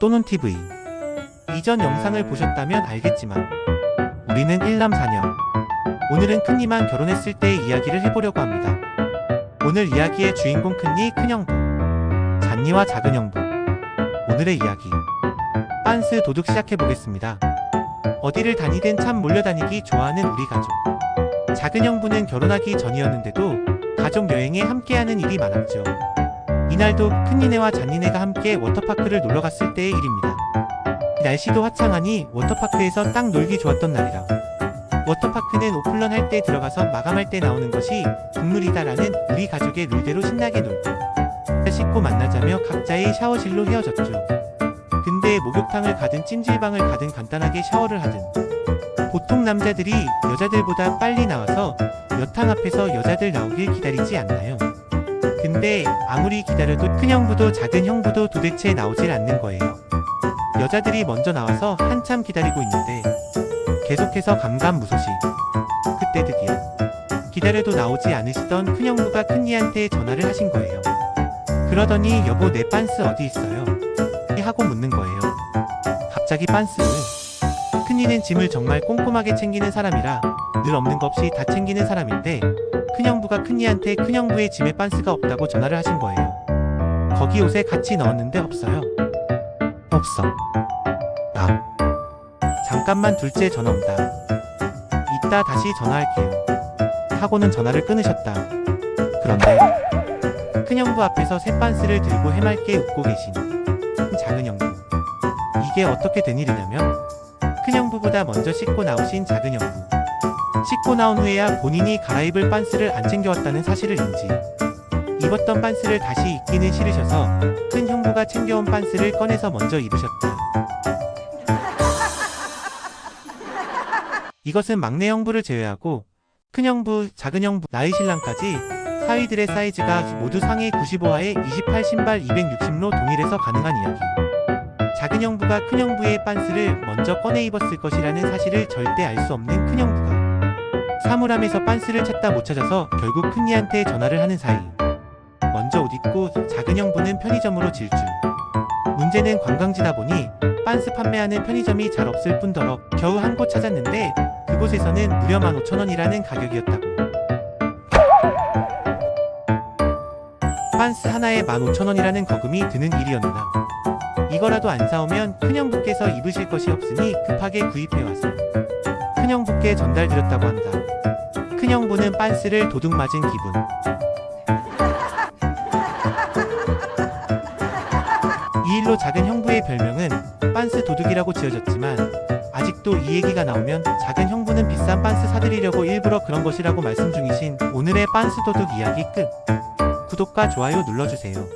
또는 TV. 이전 영상을 보셨다면 알겠지만 우리는 1남 4녀. 오늘은 큰니만 결혼했을 때의 이야기를 해보려고 합니다. 오늘 이야기의 주인공 큰니 큰형부, 잔니와 작은 형부. 오늘의 이야기. 빤스 도둑 시작해보겠습니다. 어디를 다니든 참 몰려다니기 좋아하는 우리 가족. 작은 형부는 결혼하기 전이었는데도 가족 여행에 함께하는 일이 많았죠. 이날도 큰니네와 잔니네가 함께 워터파크를 놀러 갔을 때의 일입니다. 날씨도 화창하니 워터파크에서 딱 놀기 좋았던 날이라. 워터파크는 오픈런 할 때 들어가서 마감할 때 나오는 것이 국룰이다라는 우리 가족의 룰대로 신나게 놀고 씻고 만나자며 각자의 샤워실로 헤어졌죠. 근데 목욕탕을 가든 찜질방을 가든 간단하게 샤워를 하든 보통 남자들이 여자들보다 빨리 나와서 여탕 앞에서 여자들 나오길 기다리지 않나요? 근데 아무리 기다려도 큰 형부도 작은 형부도 도대체 나오질 않는 거예요. 여자들이 먼저 나와서 한참 기다리고 있는데 계속해서 감감무소시. 그때 드디어 기다려도 나오지 않으시던 큰 형부가 큰이한테 전화를 하신 거예요. 그러더니 여보 내 빤스 어디 있어요? 하고 묻는 거예요. 갑자기 빤스를. 큰이는 짐을 정말 꼼꼼하게 챙기는 사람이라 늘 없는 거 없이 다 챙기는 사람인데 큰형부가 큰이한테 큰형부의 짐에 빤스가 없다고 전화를 하신 거예요. 거기 옷에 같이 넣었는데 없어요. 없어. 나. 잠깐만 둘째 전화 온다. 이따 다시 전화할게요. 하고는 전화를 끊으셨다. 그런데 큰형부 앞에서 새 빤스를 들고 해맑게 웃고 계신 작은 형부. 이게 어떻게 된 일이냐면 큰형부보다 먼저 씻고 나오신 작은 형부. 씻고 나온 후에야 본인이 갈아입을 빤스를 안 챙겨왔다는 사실을 인지. 입었던 빤스를 다시 입기는 싫으셔서 큰 형부가 챙겨온 빤스를 꺼내서 먼저 입으셨다. 이것은 막내 형부를 제외하고 큰 형부, 작은 형부, 나이 신랑까지 사위들의 사이즈가 모두 상해 95하에 28 신발 260로 동일해서 가능한 이야기. 작은 형부가 큰 형부의 빤스를 먼저 꺼내 입었을 것이라는 사실을 절대 알 수 없는 큰 형부가 사물함에서 빤스를 찾다 못 찾아서 결국 큰이한테 전화를 하는 사이. 먼저 옷 입고 작은 형부는 편의점으로 질주. 문제는 관광지다 보니 빤스 판매하는 편의점이 잘 없을 뿐더러 겨우 한 곳 찾았는데 그곳에서는 무려 15,000원이라는 가격이었다고. 빤스 하나에 15,000원이라는 거금이 드는 일이었나. 이거라도 안 사오면 큰형부께서 입으실 것이 없으니 급하게 구입해와서 큰형부께 전달드렸다고 한다. 큰형부는 빤스를 도둑 맞은 기분. 이 일로 작은 형부의 별명은 빤스 도둑이라고 지어졌지만 아직도 이 얘기가 나오면 작은 형부는 비싼 빤스 사드리려고 일부러 그런 것이라고 말씀 중이신 오늘의 빤스 도둑 이야기 끝. 구독과 좋아요 눌러주세요.